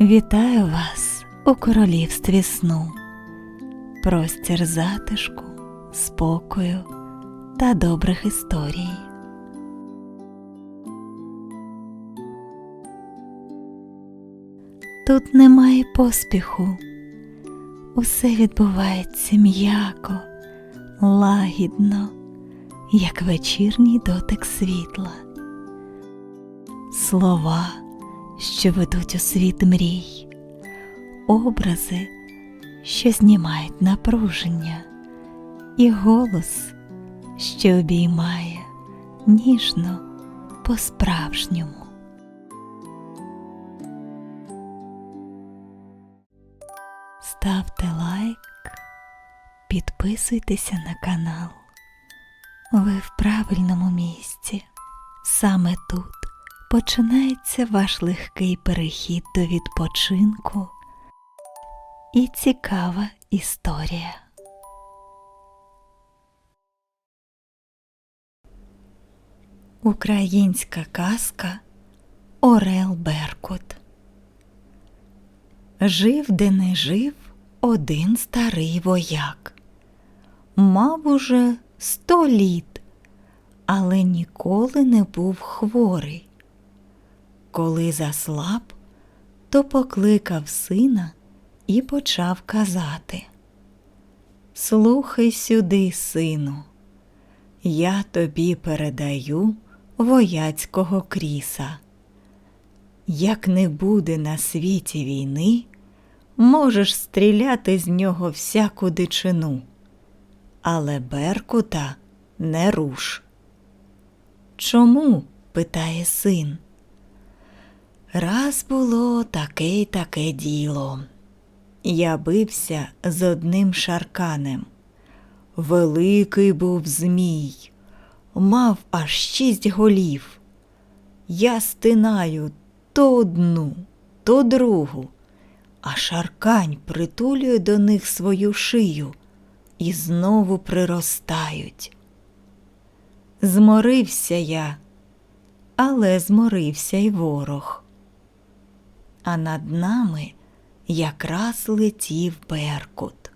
Вітаю вас у королівстві сну, простір затишку, спокою та добрих історій. Тут немає поспіху, усе відбувається м'яко, лагідно, як вечірній дотик світла. Слова, що ведуть у світ мрій, образи, що знімають напруження, і голос, що обіймає ніжно по-справжньому. Ставте лайк, підписуйтеся на канал. Ви в правильному місці. Саме тут починається ваш легкий перехід до відпочинку і цікава історія. Українська казка Орел Беркут. Жив де не жив один старий вояк. Мав уже сто літ, але ніколи не був хворий. Коли заслаб, то покликав сина і почав казати Слухай сюди, сину, я тобі передаю вояцького кріса. Як не буде на світі війни, можеш стріляти з нього всяку дичину, але Беркута не руш. Чому? питає син. Раз було таке й таке діло. Я бився з одним шарканем. Великий був змій, мав аж шість голів. Я стинаю то одну, то другу, а шаркань притулює до них свою шию і знову приростають. Зморився я, але зморився й ворог. А над нами якраз летів Беркут.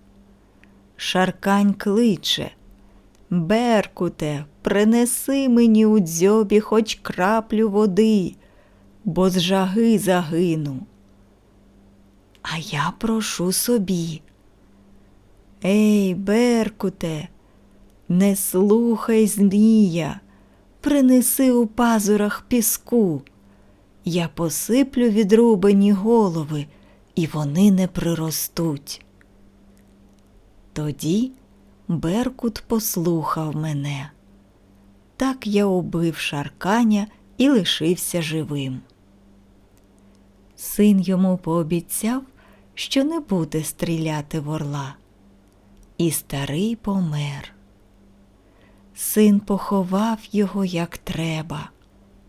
Шаркань кличе Беркуте, принеси мені у дзьобі хоч краплю води, бо з жаги загину. А я прошу собі. Ей, Беркуте, не слухай змія, принеси у пазурах піску. Я посиплю відрубані голови, і вони не приростуть. Тоді Беркут послухав мене. Так я убив шарканя і лишився живим. Син йому пообіцяв, що не буде стріляти в орла. І старий помер. Син поховав його як треба,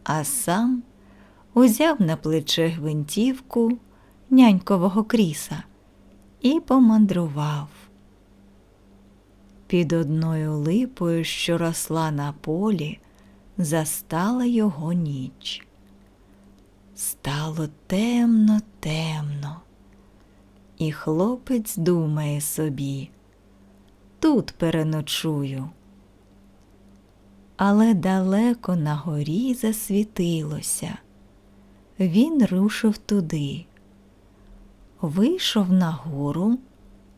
а сам узяв на плече гвинтівку нянькового кріса і помандрував. Під одною липою, що росла на полі, застала його ніч. Стало темно, темно, і хлопець думає собі тут переночую. Але далеко на горі засвітилося. Він рушив туди. Вийшов на гору,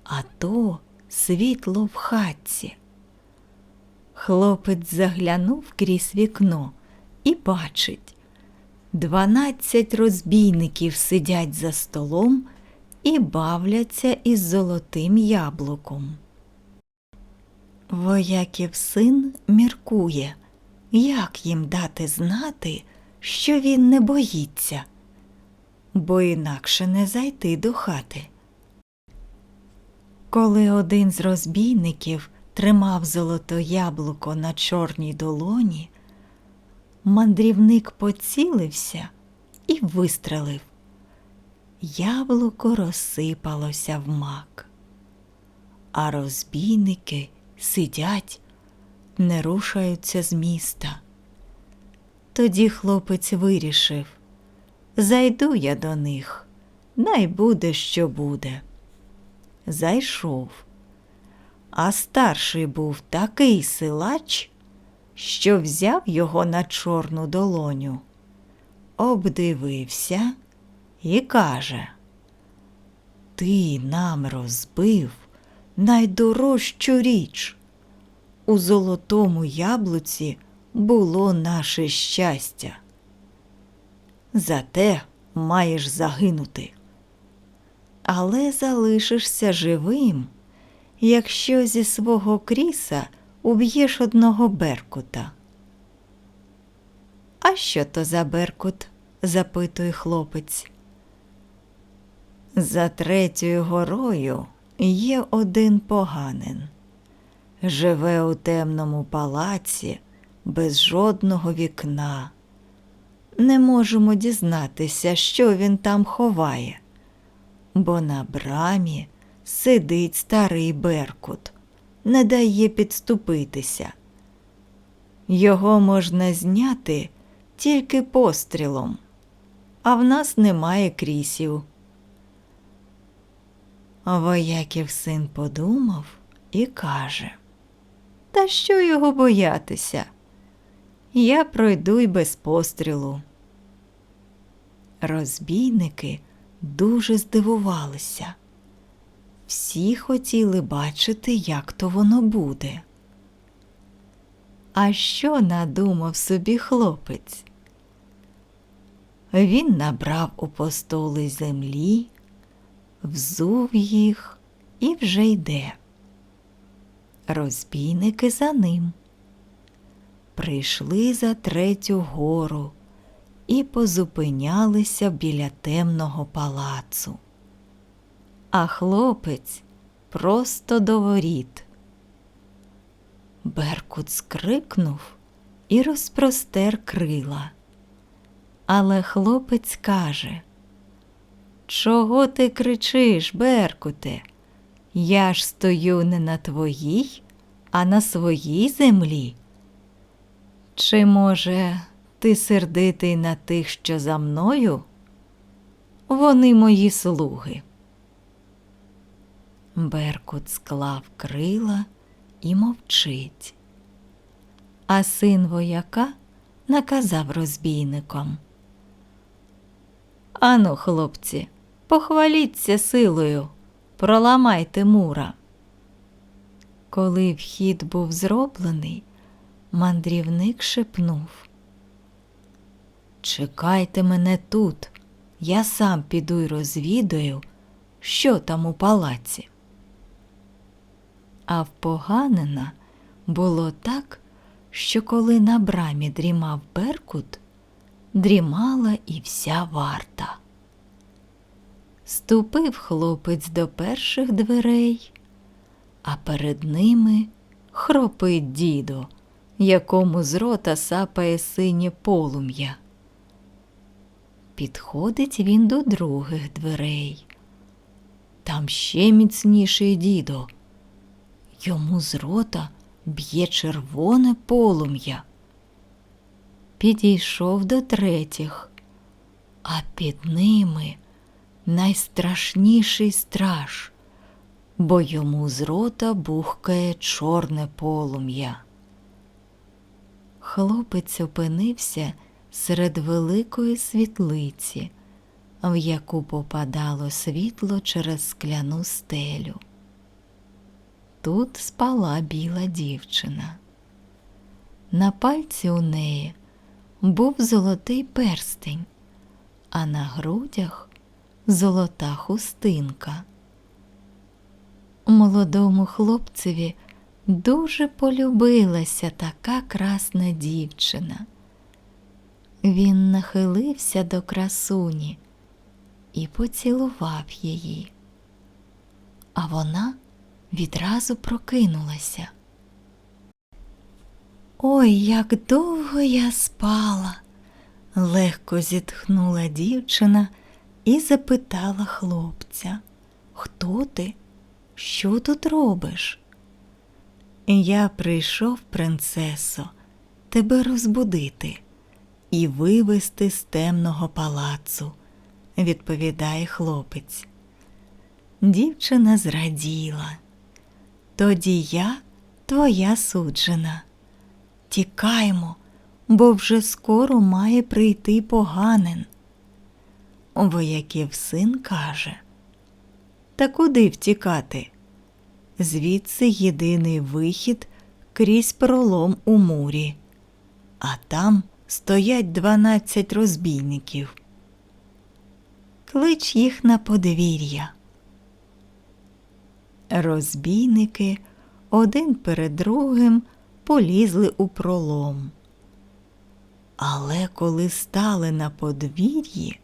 а то світло в хатці. Хлопець заглянув крізь вікно і бачить дванадцять розбійників сидять за столом і бавляться із золотим яблуком. Вояків син міркує, як їм дати знати, що він не боїться, бо інакше не зайти до хати. Коли один з розбійників тримав золото яблуко на чорній долоні, мандрівник поцілився і вистрелив. Яблуко розсипалося в мак, а розбійники сидять, не рушаються з міста. Тоді хлопець вирішив зайду я до них най буде, що буде. Зайшов. А старший був такий силач, що взяв його на чорну долоню, обдивився і каже Ти нам розбив найдорожчу річ. У золотому яблуці було наше щастя. Зате маєш загинути. Але залишишся живим, якщо зі свого кріса уб'єш одного беркута. А що то за беркут? запитує хлопець. За третьою горою є один поганин. Живе у темному палаці без жодного вікна. Не можемо дізнатися, що він там ховає, бо на брамі сидить старий беркут, не дає підступитися. Його можна зняти тільки пострілом, а в нас немає крісів. Вояків син подумав і каже Та що його боятися? Я пройду й без пострілу. Розбійники дуже здивувалися. Всі хотіли бачити, як то воно буде. А що надумав собі хлопець? Він набрав у постоли землі, взув їх і вже йде. Розбійники за ним. Прийшли за третю гору і позупинялися біля темного палацу. А хлопець просто до воріт. Беркут скрикнув і розпростер крила. Але хлопець каже Чого ти кричиш, Беркуте? Я ж стою не на твоїй, а на своїй землі. Чи, може, ти сердитий на тих, що за мною? Вони мої слуги. Беркут склав крила і мовчить. А син вояка наказав розбійникам. Ану, хлопці, похваліться силою, проламайте мура. Коли вхід був зроблений, мандрівник шепнув. Чекайте мене тут, я сам піду й розвідаю, що там у палаці. А в поганина було так, що коли на брамі дрімав Беркут, дрімала і вся варта. Ступив хлопець до перших дверей, а перед ними хропить дідо, якому з рота сапає синє полум'я. Підходить він до других дверей. Там ще міцніший дідо. Йому з рота б'є червоне полум'я. Підійшов до третіх, а під ними найстрашніший страж, бо йому з рота бухкає чорне полум'я. Хлопець опинився серед великої світлиці, в яку попадало світло через скляну стелю. Тут спала біла дівчина. На пальці у неї був золотий перстень, а на грудях золота хустинка. Молодому хлопцеві дуже полюбилася така красна дівчина. Він нахилився до красуні і поцілував її, а вона відразу прокинулася. Ой, як довго я спала, легко зітхнула дівчина і запитала хлопця, хто ти? Що тут робиш? Я прийшов, принцесо, тебе розбудити і вивести з темного палацу, відповідає хлопець. Дівчина зраділа. Тоді я твоя суджена. Тікаймо, бо вже скоро має прийти поганин. Вояків син каже Та куди втікати? Звідси єдиний вихід крізь пролом у мурі, а там стоять дванадцять розбійників. Клич їх на подвір'я. Розбійники один перед другим полізли у пролом. Але коли стали на подвір'ї,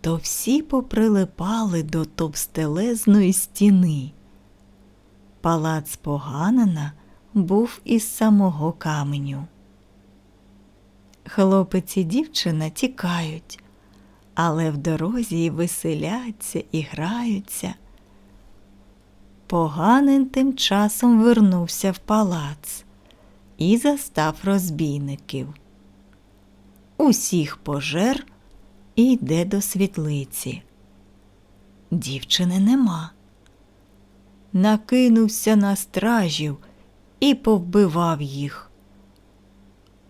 то всі поприлипали до товстелезної стіни. Палац поганина був із самого каменю. Хлопець і дівчина тікають, але в дорозі й веселяться і граються. Поганин тим часом вернувся в палац і застав розбійників. Усіх пожер і йде до світлиці. Дівчини нема. Накинувся на стражів і повбивав їх.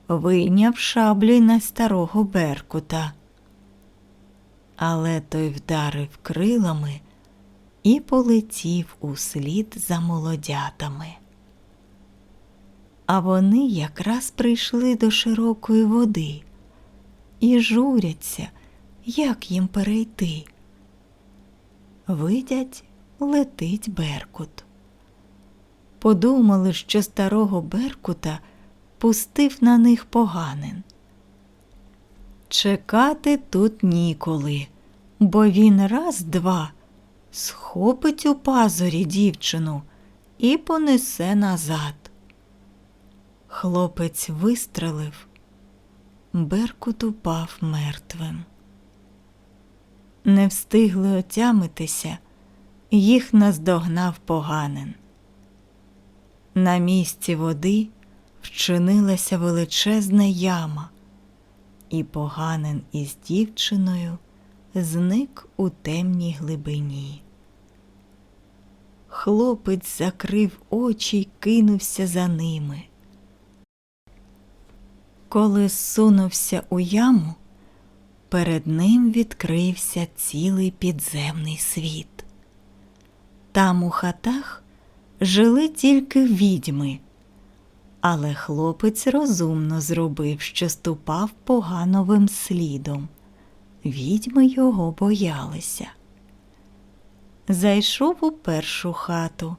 Вийняв шаблю й на старого Беркута. Але той вдарив крилами і полетів услід за молодятами. А вони якраз прийшли до широкої води і журяться, як їм перейти. Видять, летить Беркут. Подумали, що старого Беркута пустив на них поганин. Чекати тут ніколи, бо він раз два схопить у пазурі дівчину і понесе назад. Хлопець вистрелив, Беркут упав мертвим. Не встигли отямитися, їх наздогнав поганин. На місці води вчинилася величезна яма, і поганин із дівчиною зник у темній глибині. Хлопець закрив очі й кинувся за ними. Коли сунувся у яму, перед ним відкрився цілий підземний світ. Там у хатах жили тільки відьми, але хлопець розумно зробив, що ступав погановим слідом. Відьми його боялися. Зайшов у першу хату,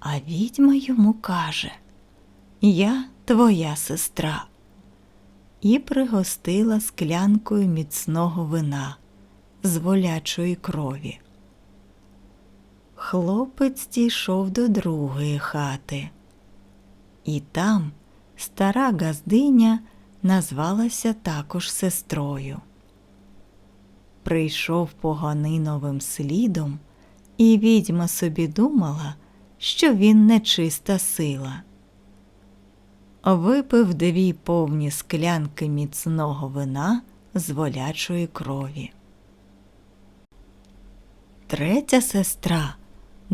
а відьма йому каже Я твоя сестра, і пригостила склянкою міцного вина з волячої крові. Хлопець дійшов до другої хати, і там стара газдиня назвалася також сестрою. Прийшов поганиновим слідом, і відьма собі думала, що він нечиста сила. Випив дві повні склянки міцного вина з волячої крові. Третя сестра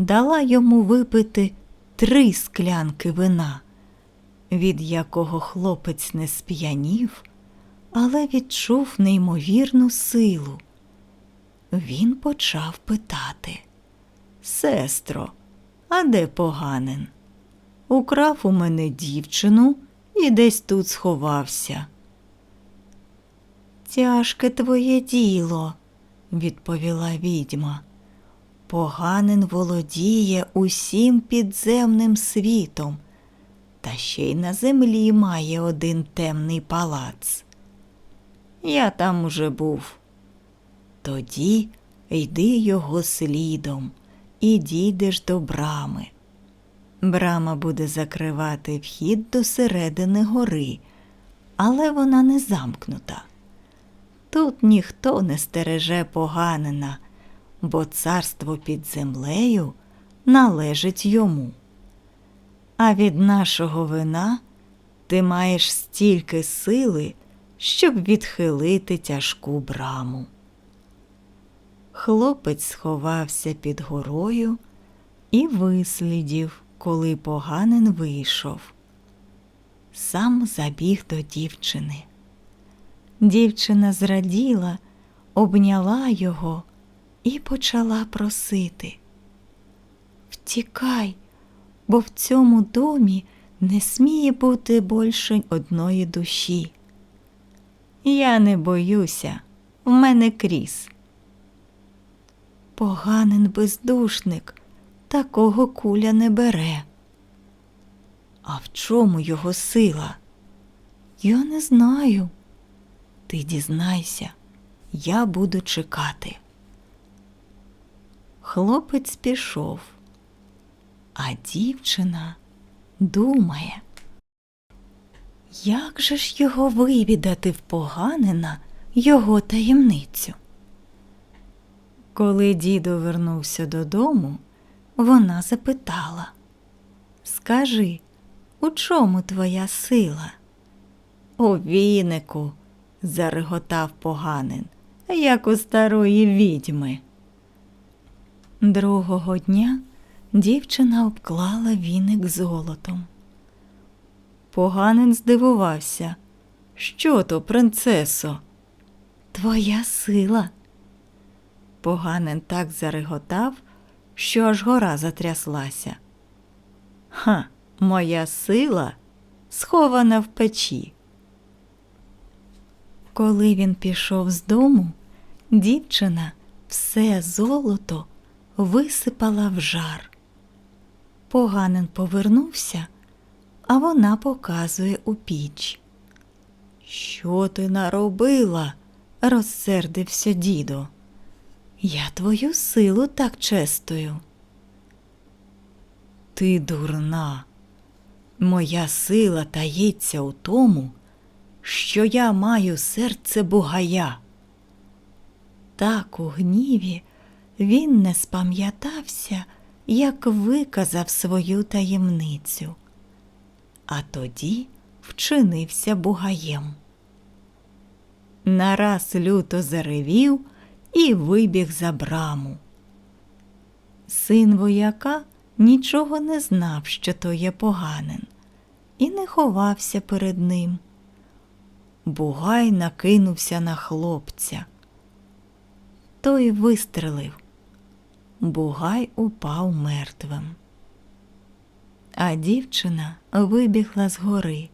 дала йому випити три склянки вина, від якого хлопець не сп'янів, але відчув неймовірну силу. Він почав питати Сестро, а де поганин? Украв у мене дівчину і десь тут сховався. Тяжке твоє діло, відповіла відьма. Поганин володіє усім підземним світом, та ще й на землі має один темний палац. Я там уже був. Тоді йди його слідом і дійдеш до брами. Брама буде закривати вхід до середини гори, але вона не замкнута. Тут ніхто не стереже поганина бо царство під землею належить йому. А від нашого вина ти маєш стільки сили, щоб відхилити тяжку браму. Хлопець сховався під горою і вислідів, коли поганин вийшов. Сам забіг до дівчини. Дівчина зраділа, обняла його і почала просити. Втікай, бо в цьому домі не сміє бути більше одної душі. Я не боюся, в мене кріс. Поганин бездушник, такого куля не бере. А в чому його сила? Я не знаю. Ти дізнайся, я буду чекати. Хлопець пішов, а дівчина думає. Як же ж його вивідати в поганина його таємницю? Коли дідо вернувся додому, вона запитала Скажи, у чому твоя сила? У вінику, зареготав поганин, як у старої відьми. Другого дня дівчина обклала віник золотом. Поганин здивувався. Що то, принцесо? Твоя сила. Поганин так зареготав, що аж гора затряслася. Ха, моя сила схована в печі. Коли він пішов з дому, дівчина все золото висипала в жар. Поганин повернувся, а вона показує у піч. Що ти наробила? розсердився дідо. Я твою силу так честую. Ти дурна. Моя сила таїться у тому, що я маю серце бугая. Так у гніві він не спам'ятався, як виказав свою таємницю, а тоді вчинився бугаєм. Нараз люто заревів і вибіг за браму. Син вояка нічого не знав, що то є поганин, і не ховався перед ним. Бугай накинувся на хлопця. Той вистрелив. Бугай упав мертвим. А дівчина вибігла з гори.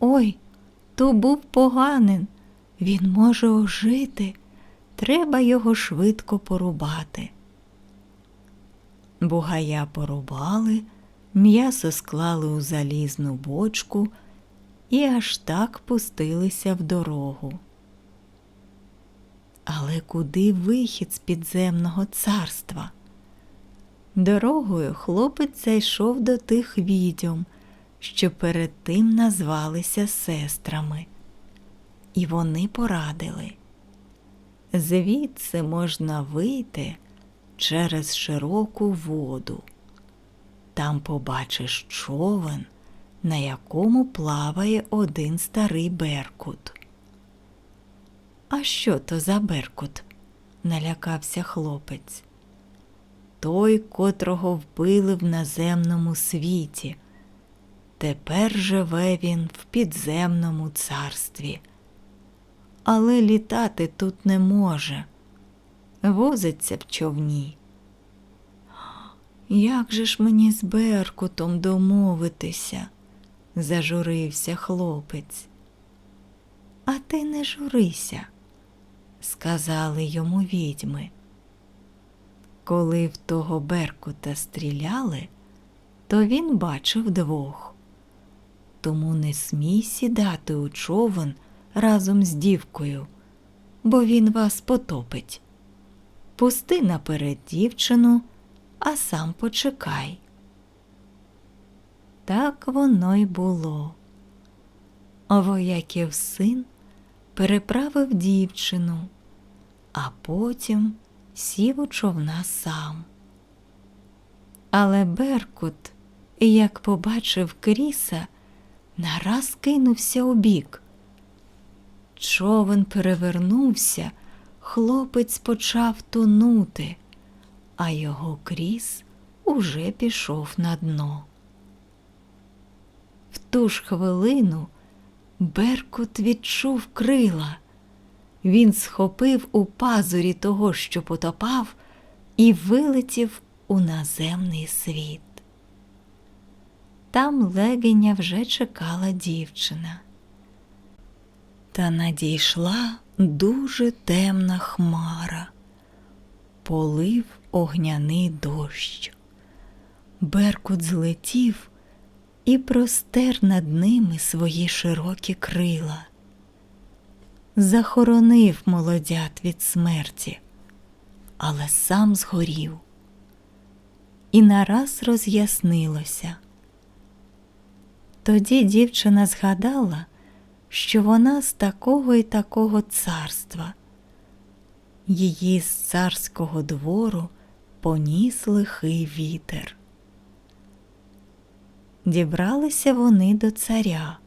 Ой, то був поганин. Він може ожити. Треба його швидко порубати. Бугая порубали, м'ясо склали у залізну бочку і аж так пустилися в дорогу. Але куди вихід з підземного царства? Дорогою хлопець зайшов до тих відьом, що перед тим назвалися сестрами, і вони порадили. Звідси можна вийти через широку воду. Там побачиш човен, на якому плаває один старий беркут. А що то за беркут? налякався хлопець. Той, котрого вбили в наземному світі. Тепер живе він в підземному царстві. Але літати тут не може, возиться в човні. Як же ж мені з Беркутом домовитися? зажурився хлопець. А ти не журися, сказали йому відьми. Коли в того Беркута стріляли, то він бачив двох. Тому не смій сідати у човен разом з дівкою, бо він вас потопить. Пусти наперед дівчину, а сам почекай. Так воно й було. Вояків син переправив дівчину, а потім сів у човна сам. Але Беркут, як побачив кріса, нараз кинувся у бік. Човен перевернувся, хлопець почав тонути, а його кріс уже пішов на дно. В ту ж хвилину Беркут відчув крила. Він схопив у пазурі того, що потопав, і вилетів у наземний світ. Там легеня вже чекала дівчина. Та надійшла дуже темна хмара, полив огняний дощ. Беркут злетів і простер над ними свої широкі крила. Захоронив молодят від смерті, але сам згорів. І нараз роз'яснилося. Тоді дівчина згадала, що вона з такого і такого царства. Її з царського двору поніс лихий вітер. Дібралися вони до царя,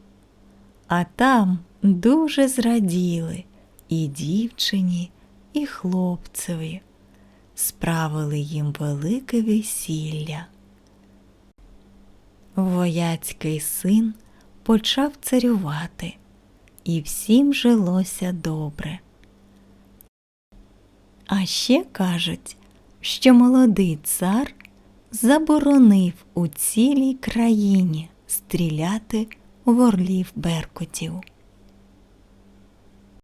а там дуже зраділи і дівчині, і хлопцеві, справили їм велике весілля. Вояцький син почав царювати, і всім жилося добре. А ще кажуть, що молодий цар заборонив у цілій країні стріляти в орлів беркутів.